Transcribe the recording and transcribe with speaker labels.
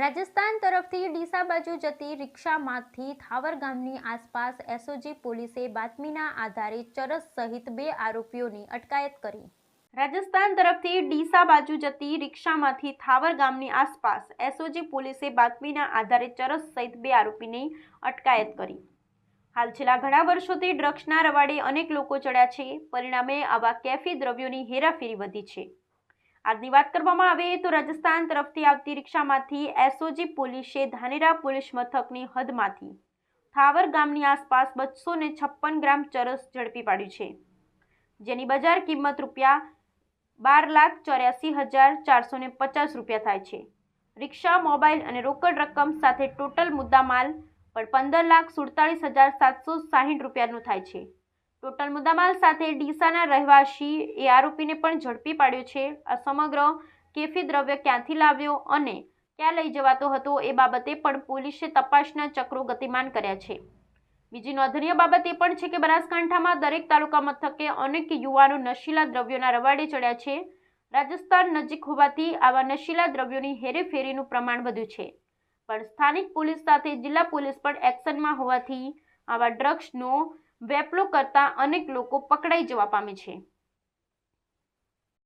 Speaker 1: રાજસ્થાન તરફથી ડીસા બાજુ જતી રિક્ષામાંથી થાવર ગામની આસપાસ એસઓજી પોલીસે બાતમીના આધારે ચરસ સહિત બે આરોપીઓની અટકાયત કરી. રાજસ્થાન તરફથી ડીસા બાજુ જતી રિક્ષામાંથી થાવર ગામની આસપાસ એસઓજી પોલીસે બાતમીના આધારે ચરસ સહિત બે આરોપીની અટકાયત કરી. હાલ છેલ્લા ઘણા વર્ષોથી ડ્રગ્સના રવાડે અનેક લોકો ચડ્યા છે. પરિણામે આવા કેફી દ્રવ્યોની હેરાફેરી વધી છે. આજની વાત કરવામાં આવે તો રાજસ્થાન તરફથી આવતી રિક્ષામાંથી એસઓજી પોલીસે ધાનેરા પોલીસ મથકની હદમાંથી થાવર ગામની આસપાસ બસો ને છપ્પન ગ્રામ ચરસ ઝડપી પાડ્યું છે. જેની બજાર કિંમત રૂપિયા બાર લાખ ચોર્યાસી હજાર ચારસો ને પચાસ રૂપિયા થાય છે. રિક્ષા, મોબાઈલ અને રોકડ રકમ સાથે ટોટલ મુદ્દામાલ પણ પંદર લાખ સુડતાલીસ હજાર સાતસો સાહીઠ રૂપિયાનું થાય છે. ટોટલ મુદ્દામાલ સાથે ડીસાના રહેવાસી એ આરોપીને પણ ઝડપી પાડ્યો છે. આ સમગ્ર કેફી દ્રવ્ય ક્યાંથી લાવ્યો અને ક્યાં લઈ જવાતો હતો એ બાબતે પણ પોલીસે તપાસના ચક્રો ગતિમાન કર્યા છે. બીજી નોંધનીય બાબત એ પણ છે કે બનાસકાંઠામાં દરેક તાલુકા મથકે અનેક યુવાનો નશીલા દ્રવ્યોના રવાડે ચડ્યા છે. રાજસ્થાન નજીક હોવાથી આવા નશીલા દ્રવ્યોની હેરેફેરીનું પ્રમાણ વધ્યું છે. પણ સ્થાનિક પોલીસ સાથે જિલ્લા પોલીસ પણ એક્શનમાં હોવાથી આવા ડ્રગ્સનો વેપલો કરતા અનેક લોકો પકડાઈ જવા પામે છે.